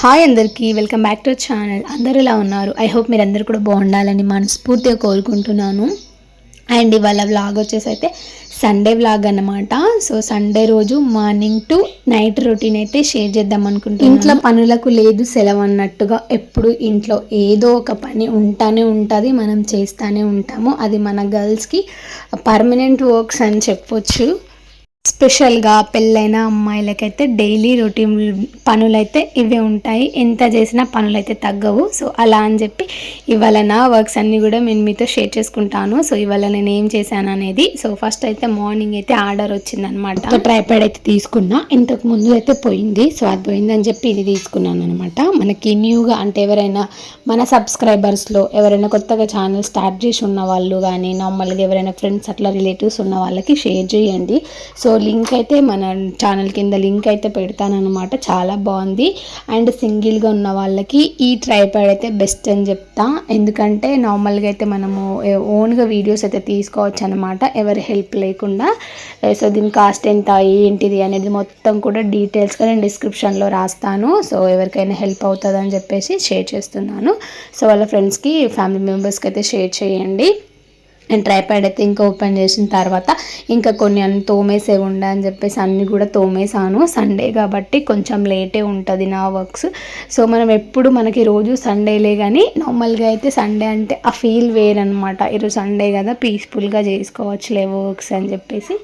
Hi అందరికీ welcome back to channel అందరూ ఇలా ఉన్నారు? ఐ హోప్ మీరు అందరు కూడా బాగుండాలని మనస్ఫూర్తిగా కోరుకుంటున్నాను. అండ్ ఇవాళ వ్లాగ్ వచ్చేసి అయితే సండే వ్లాగ్ అన్నమాట. సో సండే రోజు మార్నింగ్ టు నైట్ రొటీన్ అయితే షేర్ చేద్దాం అనుకుంటున్నాను. ఇంట్లో పనులకు లేదు సెలవు అన్నట్టుగా ఎప్పుడు ఇంట్లో ఏదో ఒక పని ఉంటానే ఉంటుంది మనం చేస్తూనే ఉంటాము. అది మన గర్ల్స్కి పర్మనెంట్ వర్క్స్ అని చెప్పొచ్చు. స్పెషల్గా పెళ్ళైన అమ్మాయిలకైతే డైలీ రొటీన్ పనులైతే ఇవే ఉంటాయి. ఎంత చేసినా పనులైతే తగ్గవు. సో అలా అని చెప్పి ఇవాళ నా వర్క్స్ అన్నీ కూడా నేను మీతో షేర్ చేసుకుంటాను. సో ఇవాళ నేను ఏం చేశాను అనేది సో ఫస్ట్ అయితే మార్నింగ్ అయితే ఆర్డర్ వచ్చిందనమాట. ట్రైపాడ్ అయితే తీసుకున్నా. ఇంతకు ముందు అయితే పోయింది. సో అది పోయిందని చెప్పి ఇది తీసుకున్నాను అనమాట. మనకి న్యూగా అంటే ఎవరైనా మన సబ్స్క్రైబర్స్లో ఎవరైనా కొత్తగా ఛానల్ స్టార్ట్ చేసి ఉన్న వాళ్ళు కానీ నార్మల్గా ఎవరైనా ఫ్రెండ్స్ అట్లా రిలేటివ్స్ ఉన్న వాళ్ళకి షేర్ చేయండి. సో లింక్ అయితే మన ఛానల్ కింద లింక్ అయితే పెడతానమాట చాలా బాగుంది. అండ్ సింగిల్గా ఉన్న వాళ్ళకి ఈ ట్రైపాడ్ అయితే బెస్ట్ అని చెప్తా. ఎందుకంటే నార్మల్గా అయితే మనము ఓన్గా వీడియోస్ అయితే తీసుకోవచ్చు అనమాట ఎవరి హెల్ప్ లేకుండా. సో దీని కాస్ట్ ఎంత ఏంటిది అనేది మొత్తం కూడా డీటెయిల్స్గా నేను డిస్క్రిప్షన్లో రాస్తాను. సో ఎవరికైనా హెల్ప్ అవుతుందని చెప్పేసి షేర్ చేస్తున్నాను. సో వాళ్ళ ఫ్రెండ్స్కి ఫ్యామిలీ మెంబర్స్కి అయితే షేర్ చేయండి. అండ్ ట్రైపాడ్ అయితే ఇంకా ఓపెన్ చేసిన తర్వాత ఇంకా కొన్ని అన్ని తోమేసే ఉండే అని చెప్పేసి అన్ని కూడా తోమేసాను సండే కాబట్టి కొంచెం లేటే ఉంటుంది నా వర్క్స్. సో మనం ఎప్పుడు మనకి రోజు సండేలే కానీ నార్మల్గా అయితే సండే అంటే ఆ ఫీల్ వేరనమాట ఈరోజు సండే కదా పీస్ఫుల్గా చేసుకోవచ్చులే వర్క్స్ అని చెప్పేసి.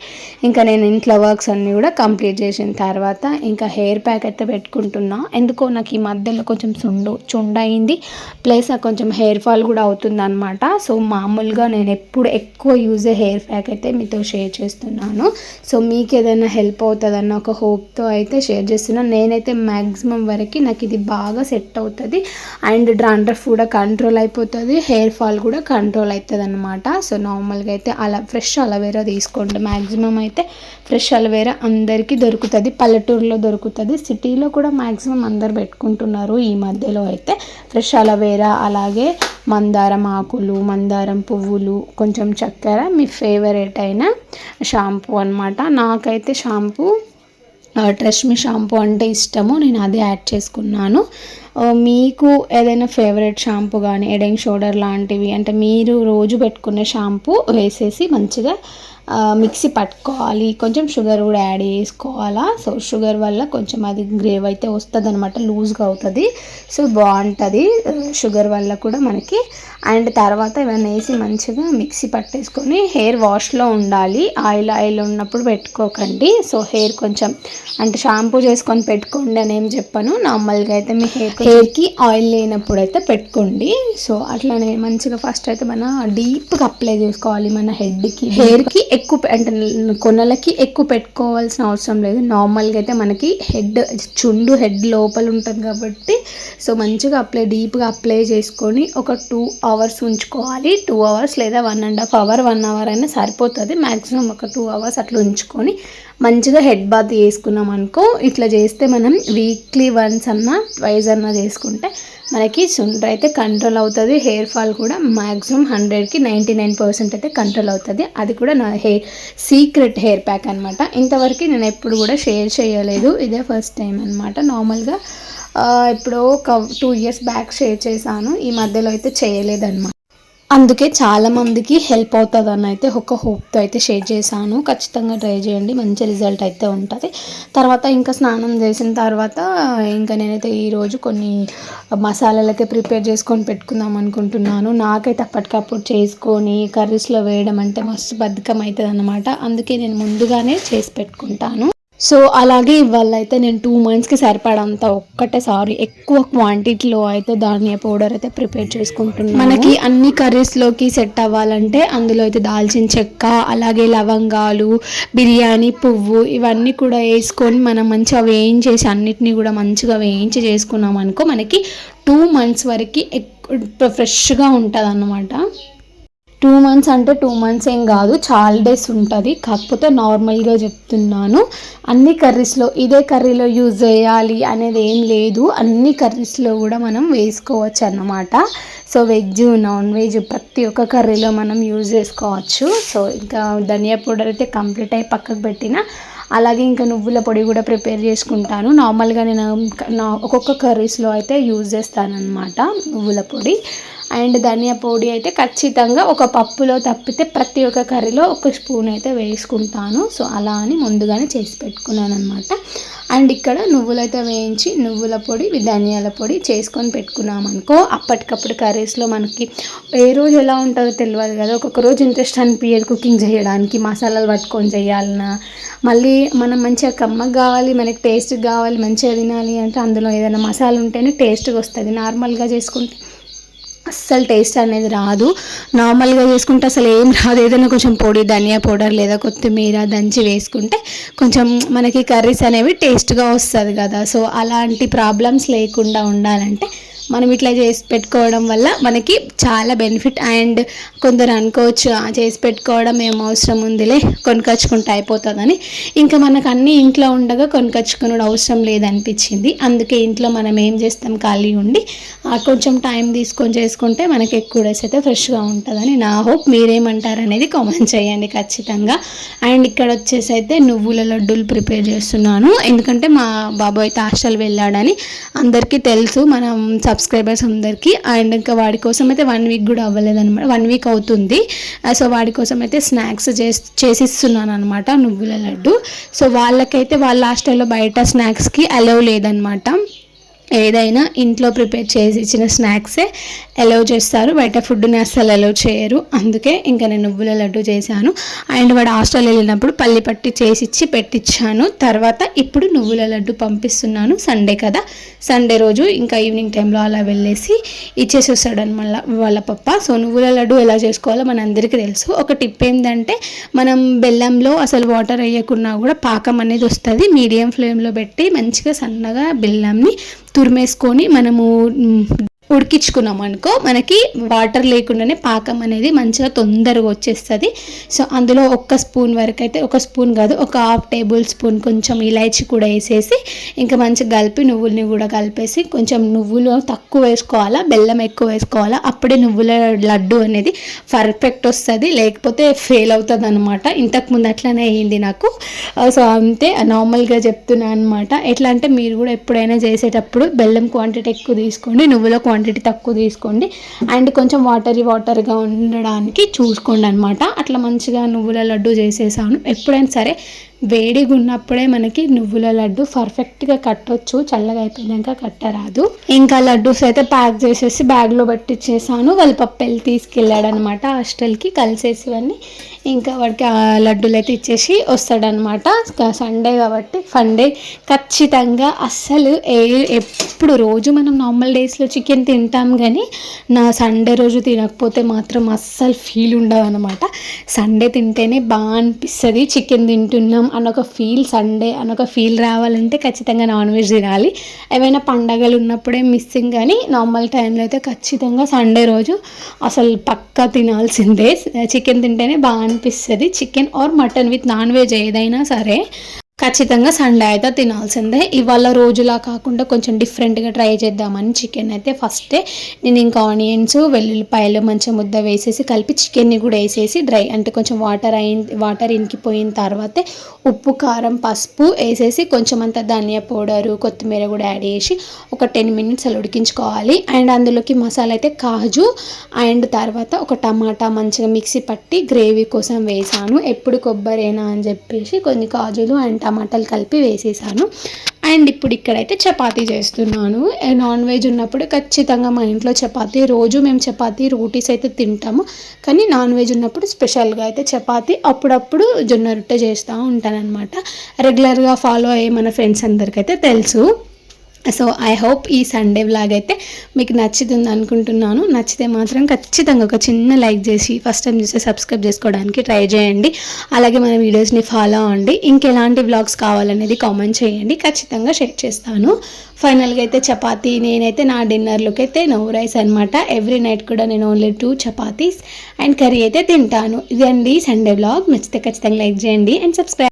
ఇంకా నేను ఇంట్లో వర్క్స్ అన్నీ కూడా కంప్లీట్ చేసిన తర్వాత ఇంకా హెయిర్ ప్యాక్ అయితే పెట్టుకుంటున్నా. ఎందుకో నాకు ఈ మధ్యలో కొంచెం చుండు చుండయింది ప్లస్ కొంచెం హెయిర్ ఫాల్ కూడా అవుతుంది అనమాట సో మామూలుగా నేను ఇప్పుడు ఎక్కువ యూజ్ హెయిర్ ప్యాక్ అయితే మీతో షేర్ చేస్తున్నాను. సో మీకు ఏదైనా హెల్ప్ అవుతుందన్న ఒక హోప్తో అయితే షేర్ చేస్తున్నాను నేనైతే మ్యాక్సిమం వరకు నాకు ఇది బాగా సెట్ అవుతుంది. అండ్ డ్రాండ్రఫ్ కూడా కంట్రోల్ అయిపోతుంది. హెయిర్ ఫాల్ కూడా కంట్రోల్ అవుతుంది అనమాట సో నార్మల్గా అయితే అలా ఫ్రెష్ అలవేరా తీసుకోండి. మ్యాక్సిమం అయితే ఫ్రెష్ అలవేరా అందరికీ దొరుకుతుంది. పల్లెటూరులో దొరుకుతుంది. సిటీలో కూడా మ్యాక్సిమం అందరు పెట్టుకుంటున్నారు. ఈ మధ్యలో అయితే ఫ్రెష్ అలవేరా అలాగే మందారం ఆకులు మందారం పువ్వులు కొంచెం చక్కెర మీ ఫేవరెట్ అయిన షాంపూ అనమాట నాకైతే షాంపూ ట్రెష్మి షాంపూ అంటే ఇష్టము. నేను అదే యాడ్ చేసుకున్నాను. మీకు ఏదైనా ఫేవరెట్ షాంపూ కానీ ఎడింగ్ షోల్డర్ లాంటివి అంటే మీరు రోజు పెట్టుకునే షాంపూ వేసేసి మంచిగా మిక్సీ పట్టుకోవాలి. కొంచెం షుగర్ కూడా యాడ్ చేసుకోవాలా? సో షుగర్ వల్ల కొంచెం అది గ్రేవ్ అయితే వస్తుంది అనమాట లూజ్గా అవుతుంది. సో బాగుంటుంది. షుగర్ వల్ల కూడా మనకి. అండ్ తర్వాత ఇవన్నీ వేసి మంచిగా మిక్సీ పట్టేసుకొని హెయిర్ వాష్లో ఉండాలి. ఆయిల్ ఆయిల్ ఉన్నప్పుడు పెట్టుకోకండి. సో హెయిర్ కొంచెం అంటే షాంపూ చేసుకొని పెట్టుకోండి అని ఏం చెప్పాను. నార్మల్గా అయితే మీ హెయిర్ హెయిర్కి ఆయిల్ లేనప్పుడు అయితే పెట్టుకోండి. సో అట్లానే మంచిగా ఫస్ట్ అయితే మన డీప్గా అప్లై చేసుకోవాలి మన హెడ్కి హెయిర్కి ఎక్కువ అంటే కొనలకి ఎక్కువ పెట్టుకోవాల్సిన అవసరం లేదు. నార్మల్గా అయితే మనకి హెడ్ చుండు హెడ్ లోపల ఉంటుంది కాబట్టి సో మంచిగా అప్లై డీప్గా అప్లై చేసుకొని ఒక టూ అవర్స్ ఉంచుకోవాలి. టూ అవర్స్ లేదా one and half hour one hour అయినా సరిపోతుంది. మ్యాక్సిమం ఒక టూ అవర్స్ అట్లా ఉంచుకొని మంచిగా హెడ్ బాత్ చేసుకున్నాం అనుకో ఇట్లా చేస్తే మనం వీక్లీ వన్స్ అన్నా ట్వైజ్ అన్నా చేసుకుంటే మనకి సుండ్ర అయితే కంట్రోల్ అవుతుంది హెయిర్ ఫాల్ కూడా మ్యాక్సిమం హండ్రెడ్కి నైంటీ నైన్ పర్సెంట్ అయితే కంట్రోల్ అవుతుంది. అది కూడా నా హెయిర్ సీక్రెట్ హెయిర్ ప్యాక్ అనమాట ఇంతవరకు నేను ఎప్పుడు కూడా షేర్ చేయలేదు ఇదే ఫస్ట్ టైం అనమాట నార్మల్గా ఇప్పుడు ఒక టూ ఇయర్స్ బ్యాక్ షేర్ చేశాను ఈ మధ్యలో అయితే చేయలేదన్నమాట. అందుకే చాలామందికి హెల్ప్ అవుతుందని అయితే ఒక హోప్తో అయితే షేర్ చేశాను. ఖచ్చితంగా ట్రై చేయండి. మంచి రిజల్ట్ అయితే ఉంటుంది. తర్వాత ఇంకా స్నానం చేసిన తర్వాత ఇంకా నేనైతే ఈరోజు కొన్ని మసాలాలైతే ప్రిపేర్ చేసుకొని పెట్టుకుందాం అనుకుంటున్నాను. నాకైతే అప్పటికప్పుడు చేసుకొని కర్రీస్లో వేయడం అంటే మస్తు బద్ధకం అవుతుంది అనమాట అందుకే నేను ముందుగానే చేసి పెట్టుకుంటాను. సో అలాగే ఇవాళ అయితే నేను టూ మంత్స్కి సరిపడంత ఒక్కటే సారీ ఎక్కువ క్వాంటిటీలో అయితే ధాన్య పౌడర్ అయితే ప్రిపేర్ చేసుకుంటున్నాను. మనకి అన్ని కర్రీస్లోకి సెట్ అవ్వాలంటే అందులో అయితే దాల్చిన చెక్క అలాగే లవంగాలు బిర్యానీ పువ్వు ఇవన్నీ కూడా వేసుకొని మనం మంచిగా వేయించేసి అన్నిటినీ కూడా మంచిగా వేయించి చేసుకున్నాం అనుకో మనకి టూ మంత్స్ వరకు ఎక్కువ ఫ్రెష్గా ఉంటుంది అన్నమాట టూ మంత్స్ అంటే టూ మంత్స్ ఏం కాదు చాలా డేస్ ఉంటుంది. కాకపోతే నార్మల్గా చెప్తున్నాను. అన్ని కర్రీస్లో ఇదే కర్రీలో యూజ్ చేయాలి అనేది ఏం లేదు. అన్ని కర్రీస్లో కూడా మనం వేసుకోవచ్చు అన్నమాట. సో వెజ్ నాన్ వెజ్ ప్రతి ఒక్క కర్రీలో మనం యూజ్ చేసుకోవచ్చు. సో ఇంకా ధనియా పౌడర్ అయితే కంప్లీట్ అయి పక్కకు పెట్టిన అలాగే ఇంకా నువ్వుల పొడి కూడా ప్రిపేర్ చేసుకుంటాను. నార్మల్గా నేను నా ఒక్కొక్క కర్రీస్లో అయితే యూజ్ చేస్తాను నువ్వుల పొడి. అండ్ ధనియా పొడి అయితే ఖచ్చితంగా ఒక పప్పులో తప్పితే ప్రతి ఒక్క కర్రీలో ఒక స్పూన్ అయితే వేసుకుంటాను. సో అలా అని ముందుగానే చేసి పెట్టుకున్నాను అనమాట అండ్ ఇక్కడ నువ్వులు అయితే వేయించి నువ్వుల పొడి ధనియాల పొడి చేసుకొని పెట్టుకున్నాం అనుకో అప్పటికప్పుడు కర్రీస్లో మనకి ఏ రోజు ఎలా ఉంటుందో తెలియదు కదా. ఒక్కొక్క రోజు ఇంట్రెస్ట్ అనిపించదు కుకింగ్ చేయడానికి మసాలాలు పట్టుకొని చేయాలన్నా. మళ్ళీ మనం మంచిగా కమ్మకు కావాలి మనకి టేస్ట్ కావాలి మంచిగా తినాలి అంటే అందులో ఏదైనా మసాలా ఉంటేనే టేస్ట్గా వస్తుంది. నార్మల్గా చేసుకుంటే అస్సలు టేస్ట్ అనేది రాదు. నార్మల్గా చేసుకుంటే అసలు ఏం రాదు. ఏదైనా కొంచెం పొడి ధనియా పౌడర్ లేదా కొత్తిమీర దంచి వేసుకుంటే కొంచెం మనకి కర్రీస్ అనేవి టేస్ట్గా వస్తుంది కదా. సో అలాంటి ప్రాబ్లమ్స్ లేకుండా ఉండాలంటే మనం ఇట్లా చేసి పెట్టుకోవడం వల్ల మనకి చాలా బెనిఫిట్ అండ్ కొందరు అనుకోవచ్చు చేసి పెట్టుకోవడం ఏం అవసరం ఉందిలే కొనుకొచ్చుకుంటే అయిపోతుందని. ఇంకా మనకు అన్నీ ఇంట్లో ఉండగా కొనుకొచ్చుకునే అవసరం లేదనిపించింది. అందుకే ఇంట్లో మనం ఏం చేస్తాం ఖాళీ ఉండి కొంచెం టైం తీసుకొని చేసుకుంటే మనకి ఎక్కువ డేస్ అయితే ఫ్రెష్గా ఉంటుందని నా హోప్. మీరేమంటారు అనేది కామెంట్ చేయండి ఖచ్చితంగా. అండ్ ఇక్కడ వచ్చేసి అయితే నువ్వుల లడ్డూలు ప్రిపేర్ చేస్తున్నాను. ఎందుకంటే మా బాబు అయితే హాస్టల్ వెళ్ళాడని అందరికీ తెలుసు. మనం సబ్స్క్రైబర్స్ అందరికీ. అండ్ ఇంకా వాడి కోసం అయితే వన్ వీక్ కూడా అవ్వలేదు అనమాట వన్ వీక్ అవుతుంది సో వాడి కోసం అయితే స్నాక్స్ చేసి చేసిస్తున్నాను అనమాట నువ్వుల లడ్డు. సో వాళ్ళకైతే వాళ్ళ హాస్టల్లో బయట స్నాక్స్కి అలవ్ లేదనమాట ఏదైనా ఇంట్లో ప్రిపేర్ చేసి ఇచ్చిన స్నాక్సే అలౌ చేస్తారు. బయట ఫుడ్ని అస్సలు అలౌ చేయరు. అందుకే ఇంకా నేను నువ్వుల లడ్డు చేశాను. అండ్ వాడు హాస్టల్ వెళ్ళినప్పుడు పల్లి పట్టి చేసి ఇచ్చి పెట్టించాను తర్వాత ఇప్పుడు నువ్వుల లడ్డు పంపిస్తున్నాను. సండే కదా. సండే రోజు ఇంకా ఈవినింగ్ టైంలో అలా వెళ్ళేసి ఇచ్చేసి వస్తాడు అనమాట వాళ్ళ పప్ప. సో నువ్వుల లడ్డు ఎలా చేసుకోవాలో మన అందరికీ తెలుసు. ఒక టిప్ ఏంటంటే మనం బెల్లంలో అసలు వాటర్ వేయకున్నా కూడా పాకం అనేది వస్తుంది. మీడియం ఫ్లేమ్లో పెట్టి మంచిగా సన్నగా బెల్లంని తురిమేసుకొని మనము ఉడికించుకున్నాం అనుకో మనకి వాటర్ లేకుండానే పాకం అనేది మంచిగా తొందరగా వచ్చేస్తుంది. సో అందులో ఒక్క స్పూన్ వరకు అయితే ఒక స్పూన్ కాదు ఒక హాఫ్ టేబుల్ స్పూన్ కొంచెం ఇలాచి కూడా వేసేసి ఇంకా మంచిగా కలిపి నువ్వుల్ని కూడా కలిపేసి కొంచెం నువ్వులు తక్కువ వేసుకోవాలా బెల్లం ఎక్కువ వేసుకోవాలా అప్పుడే నువ్వుల లడ్డు అనేది పర్ఫెక్ట్ వస్తుంది లేకపోతే ఫెయిల్ అవుతుంది అనమాట ఇంతకుముందు అట్లనే అయ్యింది నాకు. సో అంతే నార్మల్గా చెప్తున్నాను అనమాట ఎట్లా అంటే మీరు కూడా ఎప్పుడైనా చేసేటప్పుడు బెల్లం క్వాంటిటీ ఎక్కువ తీసుకోండి నువ్వుల క్వాంటిటీ క్వాంటిటీ తక్కువ తీసుకోండి. అండ్ కొంచెం వాటరీ వాటర్గా ఉండడానికి చూసుకోండి అనమాట అట్లా మంచిగా నువ్వుల లడ్డు చేసేసాను. ఎప్పుడైనా సరే వేడిగా ఉన్నప్పుడే మనకి నువ్వుల లడ్డు పర్ఫెక్ట్గా కట్టొచ్చు చల్లగా అయిపోయాక కట్టరాదు. ఇంకా లడ్డూస్ అయితే ప్యాక్ చేసేసి బ్యాగ్లో పట్టించేసాను వాళ్ళ పప్పెళ్ళి తీసుకెళ్ళాడు అనమాట హాస్టల్కి కలిసేసి ఇవన్నీ. ఇంకా వాడికి ఆ లడ్డూలు అయితే ఇచ్చేసి వస్తాడనమాట. సండే కాబట్టి ఫండే ఖచ్చితంగా అస్సలు ఏ ఎప్పుడు రోజు మనం నార్మల్ డేస్లో చికెన్ తింటాం కానీ నా సండే రోజు తినకపోతే మాత్రం అస్సలు ఫీల్ ఉండదు అనమాట సండే తింటేనే బాగా అనిపిస్తుంది. చికెన్ తింటున్నాం అన్న ఒక ఫీల్ సండే అనొక ఒక ఫీల్ రావాలంటే ఖచ్చితంగా నాన్ వెజ్ తినాలి. ఏమైనా పండగలు ఉన్నప్పుడే మిస్సింగ్ కానీ నార్మల్ టైంలో అయితే ఖచ్చితంగా సండే రోజు అసలు పక్కా తినాల్సిందే. చికెన్ తింటేనే బాగా అనిపిస్తుంది. Chicken or mutton with non veg ఏదైనా సరే ఖచ్చితంగా సండే అయితే తినాల్సిందే. ఇవాళ రోజులా కాకుండా కొంచెం డిఫరెంట్గా ట్రై చేద్దామని చికెన్ అయితే ఫస్టే నేను ఇంకా ఆనియన్స్ వెల్లుల్లిపాయలు మంచిగా ముద్ద వేసేసి కలిపి చికెన్ని కూడా వేసేసి డ్రై అంటే కొంచెం వాటర్ అయిన వాటర్ ఇంకిపోయిన తర్వాతే ఉప్పు కారం పసుపు వేసేసి కొంచెం అంత ధనియా పౌడరు కొత్తిమీర కూడా యాడ్ చేసి ఒక టెన్ మినిట్స్ అలా ఉడికించుకోవాలి. అండ్ అందులోకి మసాలా అయితే కాజు అండ్ తర్వాత ఒక టమాటా మంచిగా మిక్సీ పట్టి గ్రేవీ కోసం వేసాను. ఎప్పుడు కొబ్బరేనా అని చెప్పేసి కొన్ని కాజులు అండ్ టమాటాలు కలిపి వేసేసాను. అండ్ ఇప్పుడు ఇక్కడైతే చపాతీ చేస్తున్నాను. నాన్ వెజ్ ఉన్నప్పుడు ఖచ్చితంగా మా ఇంట్లో చపాతీ రోజు మేము చపాతీ రోటీస్ అయితే తింటాము. కానీ నాన్ వెజ్ ఉన్నప్పుడు స్పెషల్గా అయితే చపాతీ అప్పుడప్పుడు జొన్న రొట్టె చేస్తూ ఉంటానన్నమాట. రెగ్యులర్గా ఫాలో అయ్యే మన ఫ్రెండ్స్ అందరికైతే తెలుసు. సో ఐ హోప్ ఈ సండే వ్లాగ్ అయితే మీకు నచ్చుతుంది అనుకుంటున్నాను. నచ్చితే మాత్రం ఖచ్చితంగా ఒక చిన్న లైక్ చేసి ఫస్ట్ టైం చూస్తే సబ్స్క్రైబ్ చేసుకోవడానికి ట్రై చేయండి. అలాగే మన వీడియోస్ని ఫాలో అవ్వండి. ఇంకెలాంటి వ్లాగ్స్ కావాలనేది కామెంట్ చేయండి. ఖచ్చితంగా షేర్ చేస్తాను. ఫైనల్గా అయితే చపాతీ. నేనైతే నా డిన్నర్లోకి అయితే నో రైస్ అనమాట ఎవ్రీ నైట్ కూడా నేను only two chapatis and curry అయితే తింటాను. ఇదండి సండే వ్లాగ్ నచ్చితే ఖచ్చితంగా లైక్ చేయండి అండ్ సబ్స్క్రైబ్